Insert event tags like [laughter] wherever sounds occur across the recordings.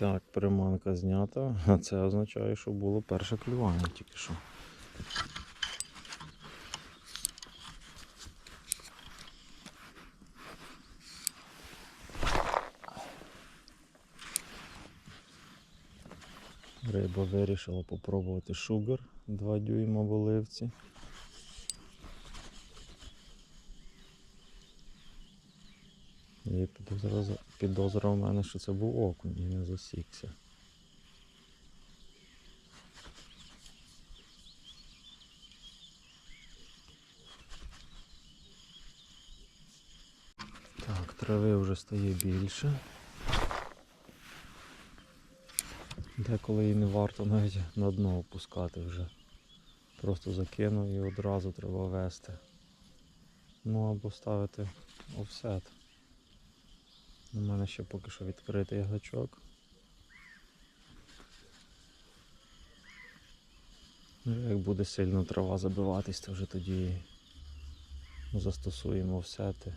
Так, приманка знята, а це означає, що було перше клювання тільки що. Риба вирішила попробувати шугар 2 дюйма в оливці. Є підозра, підозра у мене, що це був окунь і не засікся. Так, трави вже стає більше. Деколи і не варто навіть на дно опускати вже. Просто закинув і одразу треба вести. Ну або ставити офсет. У мене ще поки що відкритий гачок. Ну, Як буде сильно трава забиватись, то вже тоді застосуємо офсети.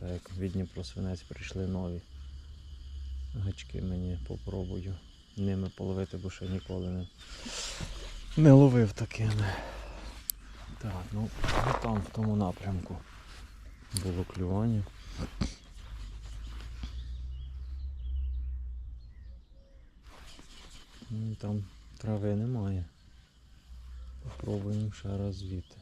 Так як від Дніпросвинець прийшли нові гачки мені попробую ними половити, бо ще ніколи не, не ловив такими. Так, ну, там в тому напрямку було клювання. Ну, Там трави немає. Попробуємо ще раз звідти.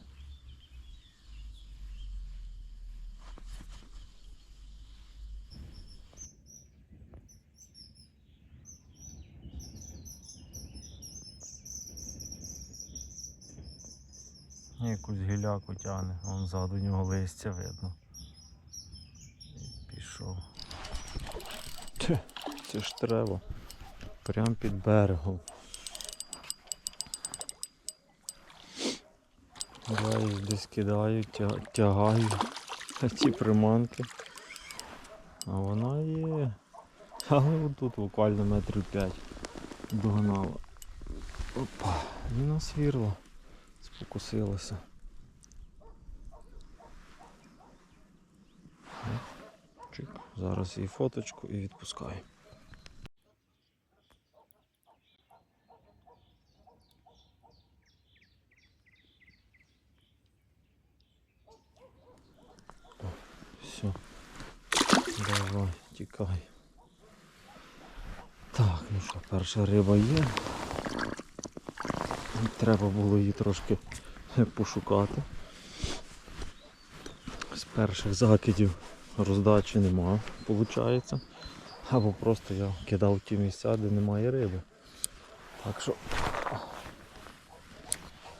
Якусь гіляку тягне, вон ззаду нього листя видно. І пішов. Це ж треба. Прям під берегом. Я їх десь кидаю, тягаю [laughs] ці приманки. А вона є. Але отут буквально метрів 5 догнала. Опа, і на свірло спокусилася. Зараз її фоточку і відпускаю. Все. Давай, тікай. Так, ну що, перша риба є. Треба було її трошки пошукати. З перших закидів роздачі нема, виходить. Або просто я кидав ті місця, де немає риби. Так що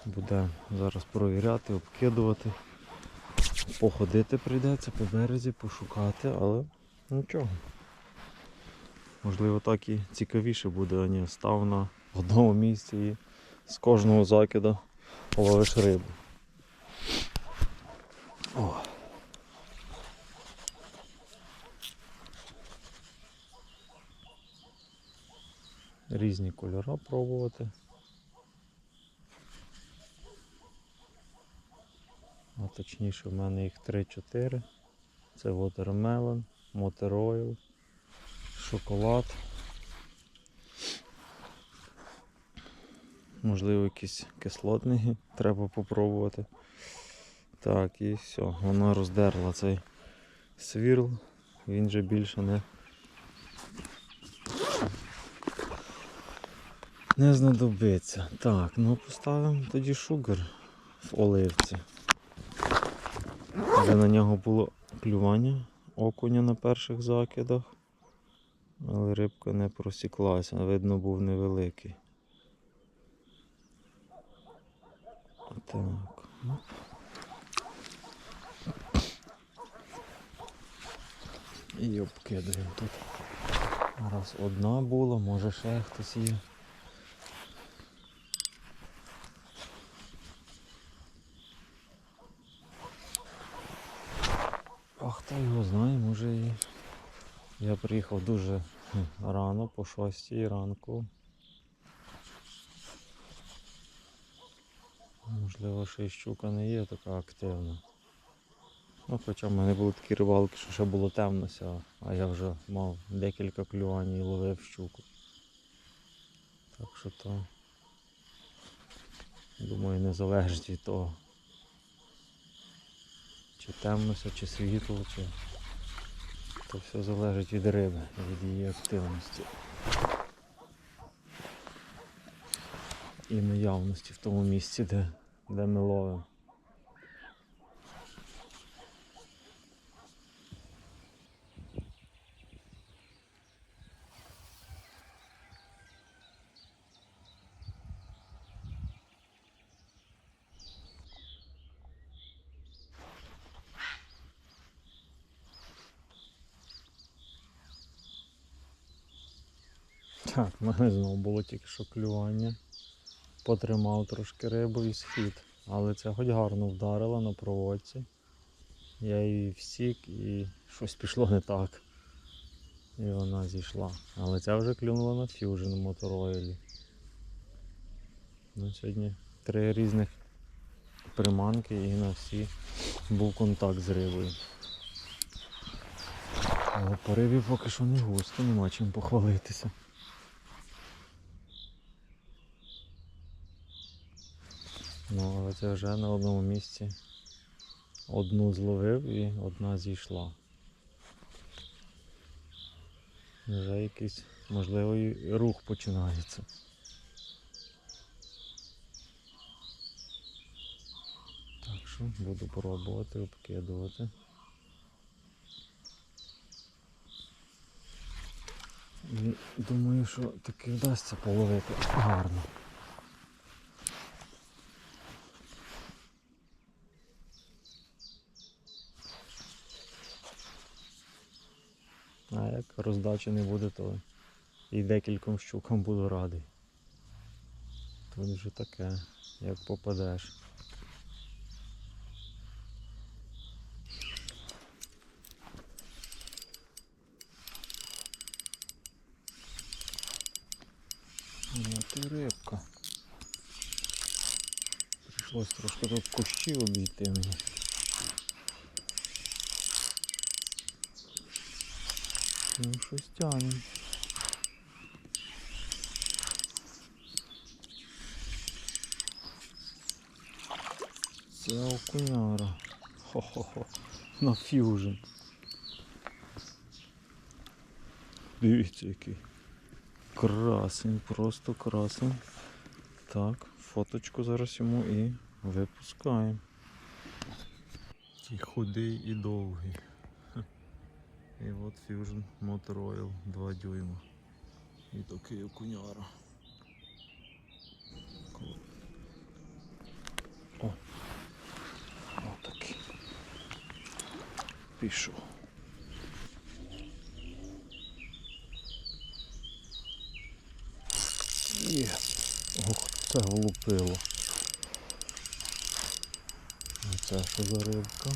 буде зараз провіряти, обкидувати. Походити прийдеться по березі, пошукати, але нічого. Можливо так і цікавіше буде, а не став на одному місці і з кожного закида ловиш рибу. О. Різні кольори пробувати. Точніше в мене їх 3-4. Це Watermelon, Motor шоколад. Можливо, якісь кислотні [laughs] треба попробувати. Так, і все, вона роздерла цей свірл, він же більше не, не знадобиться. Так, ну поставимо тоді шугар в оливці. Вже на нього було клювання окуня на перших закидах, але рибка не просіклася, видно був невеликий. Так. І обкидаємо тут. Раз одна була, може ще хтось є. А хто його знає, може і. Я приїхав дуже рано, по 6 ранку. Можливо, ще й щука не є така активна. Ну, хоча в мене були такі рибалки, що ще було темно, а я вже мав декілька клювань і ловив щуку. Так що то, думаю, не залежить від того. Чи темнося, чи світло, чи то все залежить від риби, від її активності. І наявності в тому місці, де, де ми ловимо. Так, в мене знову було тільки що клювання. Потримав трошки рибу і схід. Але це хоч гарно вдарило на проводці. Я її всік і щось пішло не так. І вона зійшла. Але ця вже клюнула на фьюжн мотороїлі. Ну, сьогодні три різних приманки і на всі був контакт з рибою. Але по рибі поки що не густо, нема чим похвалитися. Ну, але це вже на одному місці одну зловив і одна зійшла. Вже якийсь можливий рух починається. Так що буду пробувати обкидувати. Думаю, що таки вдасться половити гарно. А як роздачі не буде, то і декільком щукам буду радий. Тут вже таке, як попадеш. Ну ти рибка. Прийшлось трошки тут кущі обійти мені. Ну, щось тягне. Це окуняра. Хо-хо-хо. На фьюжн. Дивіться який. Красень, просто красень. Так, фоточку зараз йому і випускаємо. Такий худий і довгий. І Fusion Motor Oil 2 дюйма. І такий окуняра. О! Отакий. Пішов. Є. Ох, це влупило. А це що за рибка?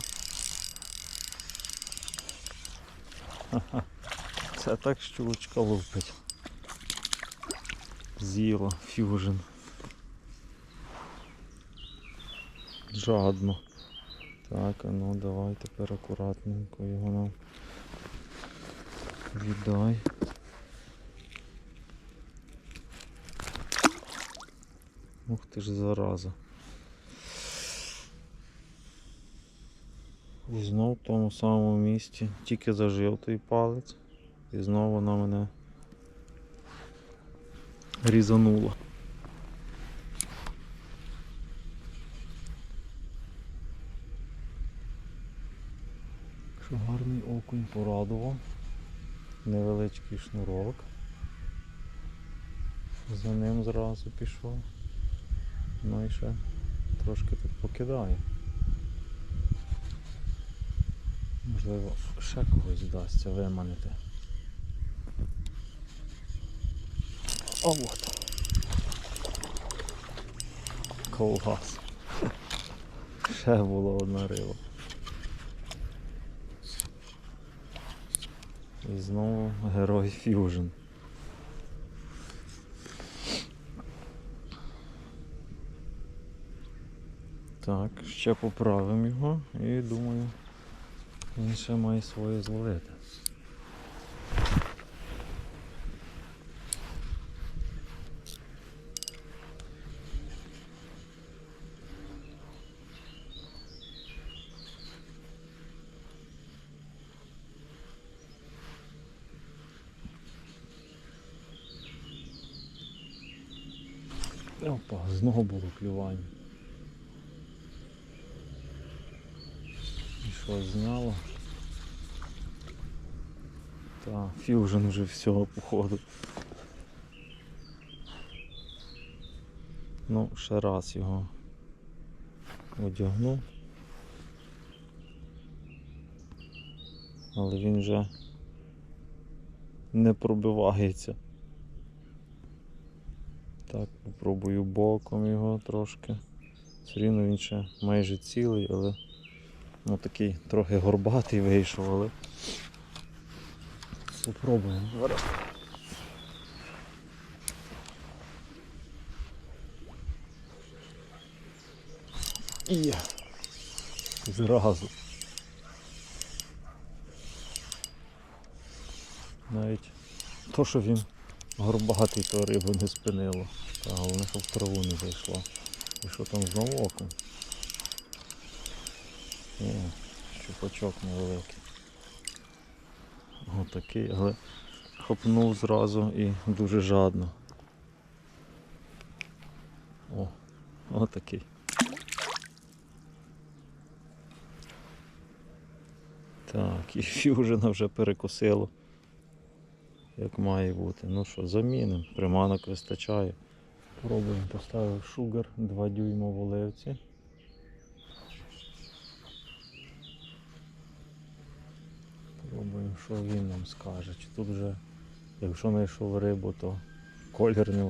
[laughs] Це так щучка лупить. З'їла фьюжн. Жадно. Так, а ну давай тепер акуратненько його нам віддай. Ух ти ж зараза. І знов в тому самому місці, тільки зажив той палець, і знову вона мене різанула. Що гарний окунь порадував. Невеличкий шнурок. За ним зразу пішов. Ну і ще трошки тут покидає. Можливо, ще когось вдасться виманити. А от. Колгас. [laughs] Ще була одна риба. І знову герой Фьюжн. Так, ще поправимо його і думаю, він ще має своє зловити. Опа, знову було клювання. І що, зняло? Та, фьюжн вже всього походу. Ну, ще раз його одягнув. Але він вже не пробивається. Так, попробую боком його трошки. Все рівно він ще майже цілий, але ну, такий трохи горбатий вийшов, але попробуємо зараз. І зразу. Навіть то, що він горбатий, то рибу не спинило. Та головне, щоб в траву не зайшла. І що там знову оком? Ні, щупачок невеликий. Отакий, але хопнув зразу і дуже жадно. О, отакий. Так, [laughs] і фюжена вже перекосило. Як має бути. Ну що, замінимо. Приманок вистачає. Пробуємо поставив шугар 2 дюйма в оливці. Пробуємо, що він нам скаже. Чи тут вже, якщо знайшов рибу, то колір не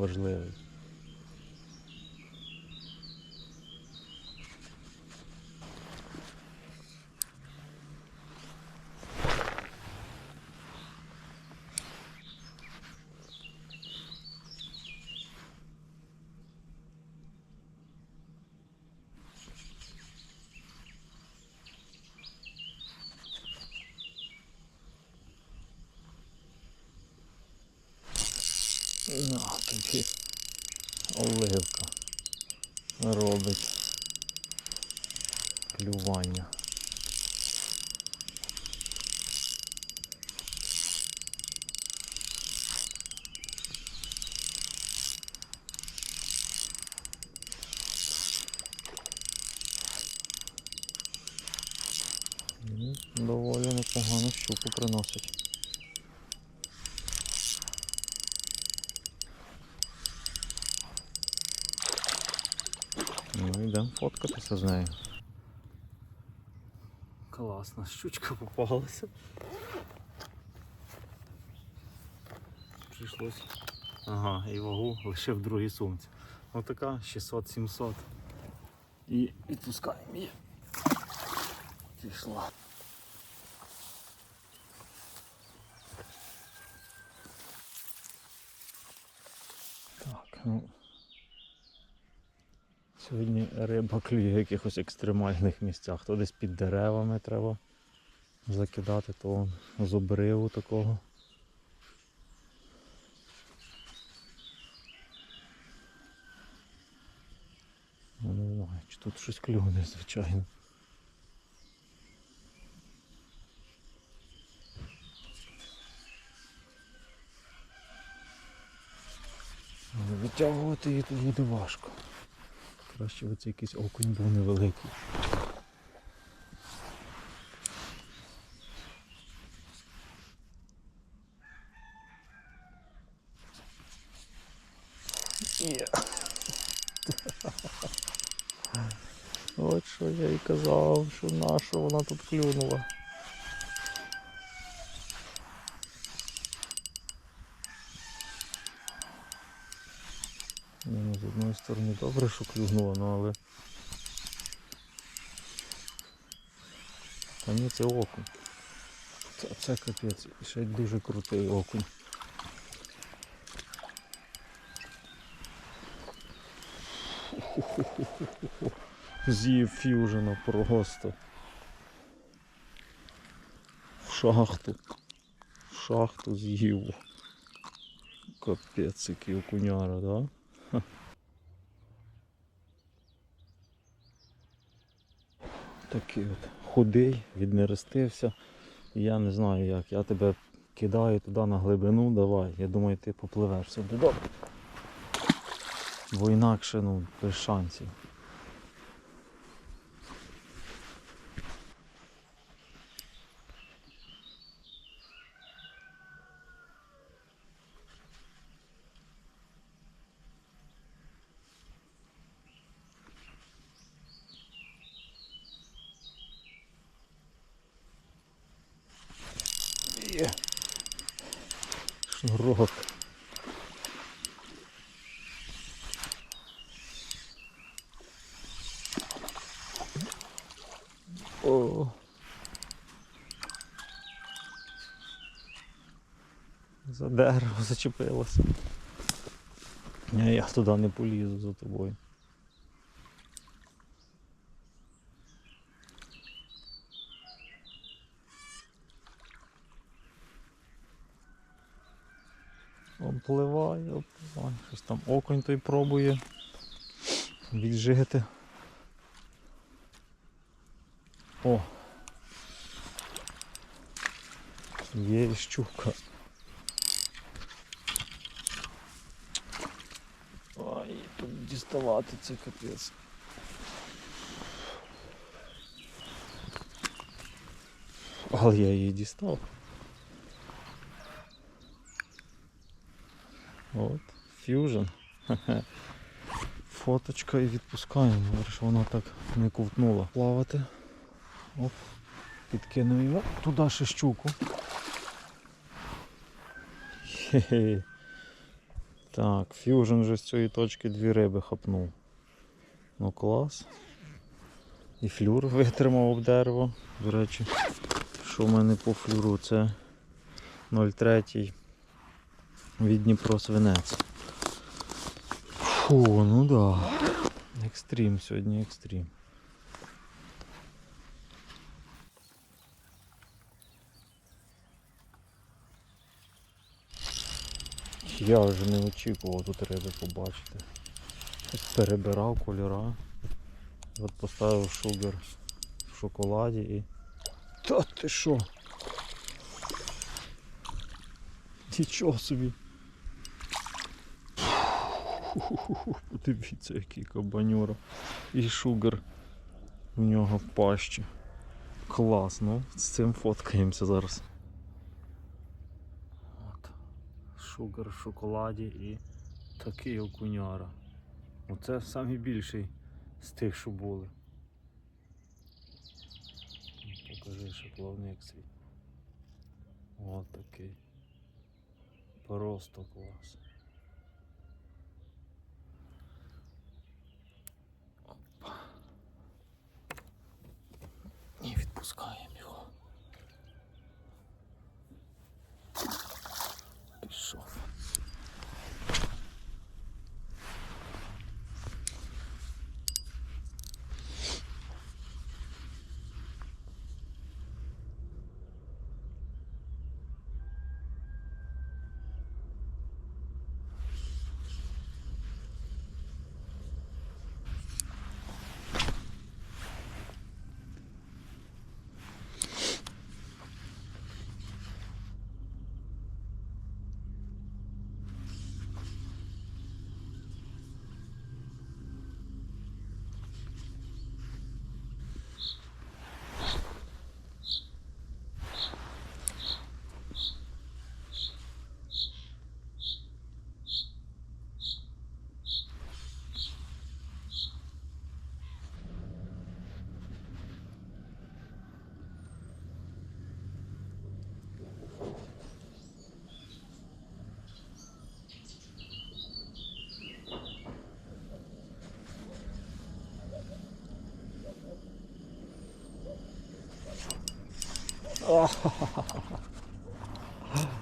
щуку приносить. Ну йдемо фоткатися з нею. Класна щучка попалася. Прийшлось. Ага, і вагу лише в другій сумці. Отака 600-700. І відпускаємо її. Пішла. Сьогодні риба клює в якихось екстремальних місцях. То десь під деревами треба закидати, то з обриву такого. Ну, не знаю, чи тут щось клюне, звичайно. Але її тут буде важко. Краще би це якийсь окунь був невеликий. Є. От що я і казав, що наша вона тут клюнула. Сторони добре, що клюнула, ну але. Та ні, це окунь. Це, це капець, і ще дуже крутий окунь. З'їв фьюжена просто. В шахту. В шахту з'їв. Капець, який окуняра, да? Такий от худий, віднерестився. Я не знаю як. Я тебе кидаю туди на глибину, давай. Я думаю, ти попливеш сюди. Добре. Бо інакше ну, без шансів. Є. Шнурок. О. За дерево зачепилося. Я туди не полізу за тобою. Опливає, опливає. Щось там окунь той пробує віджити. О! Є і щука. Ой, тут діставати це капець. Але я її дістав. От, фьюжн. [laughs] Фоточка і відпускаємо, що вона так не ковтнула. Плавати. Оп, підкинув його туди ще щуку. Хе-хе. Так, фьюжн вже з цієї точки дві риби хапнув. Ну клас. І флюр витримав об дерево. До речі, що в мене по флюру? Це 0,3 від Дніпро свинець. Фу, ну да. Екстрім сьогодні екстрім. Я вже не очікував тут риби побачити. Перебирав кольора. От поставив шугар в шоколаді і. Та ти що? Нічого собі. Подивіться, який кабаньора. І шугар в нього в пащі. Клас, ну, з цим фоткаємося зараз. От. В шоколаді і такий окуняра. Оце найбільший з тих, що були. Покажи, що плавник свій. От такий. Просто клас. Опа. І відпускаємо його. Пішов.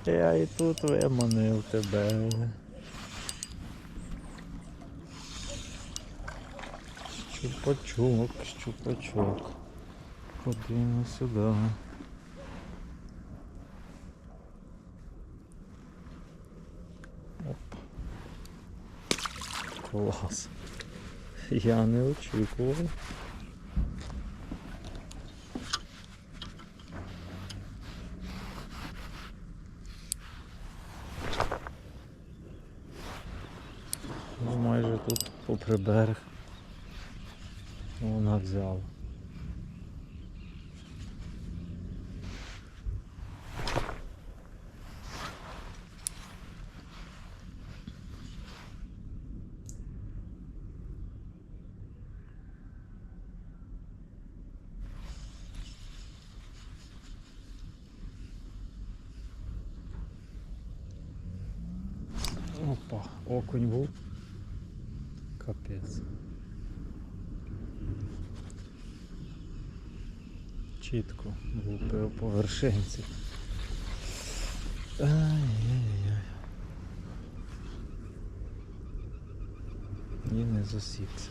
Я і тут виманив тебе. Щупачок, щупачок. Ходимо сюди. Оп. Клас. Я не очікував. Тут попри берег. Вона взяла. Опа, окунь був. Чітко влупив по вершинці. Ай-яй-яй. І не засікся.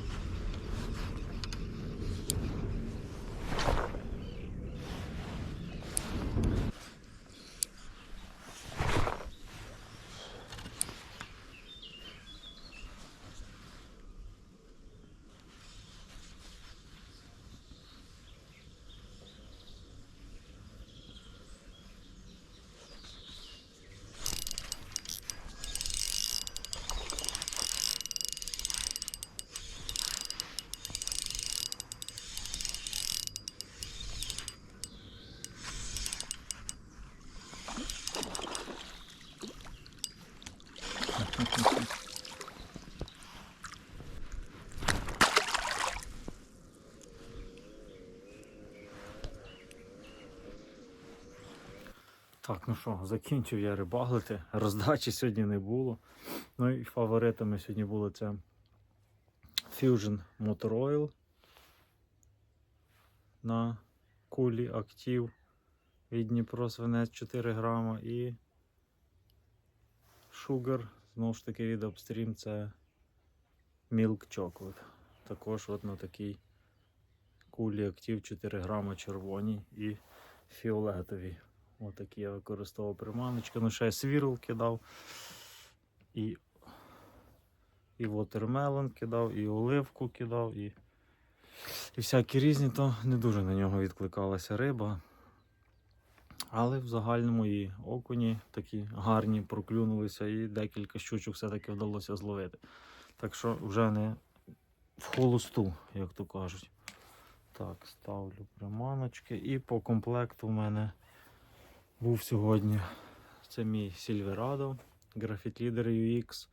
Так, ну що, закінчив я рибалити. Роздачі сьогодні не було. Ну і фаворитами сьогодні було це Fusion Motor Oil на кулі актив від Дніпро свинець 4 грама і Sugar, знову ж таки від Upstream, це Milk Chocolate. Також от на такій кулі актив 4 грама червоні і фіолетові. Отакі я використовував приманочки. Ну, ще я свірл кидав. І, і вотермелон кидав, і оливку кидав, і, і всякі різні, то не дуже на нього відкликалася риба. Але в загальному і окуні такі гарні проклюнулися, і декілька щучок все-таки вдалося зловити. Так що вже не в холосту, як то кажуть. Так, ставлю приманочки. І по комплекту в мене був сьогодні. Це мій Silverado Graphite Leader UX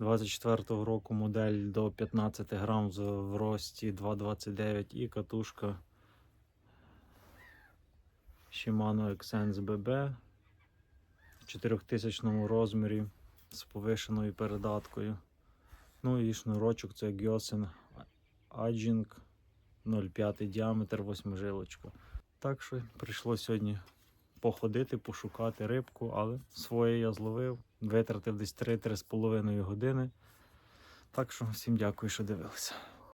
24-го року модель до 15 грам в рості 2,29 і катушка Shimano Xsense BB в 4000 розмірі з повишеною передаткою. Ну і шнурочок це Gyosen Aging 0,5 діаметр 8 жилочка. Так що прийшло сьогодні походити, пошукати рибку, але своє я зловив, витратив десь 3-3,5 години. Так що всім дякую, що дивилися.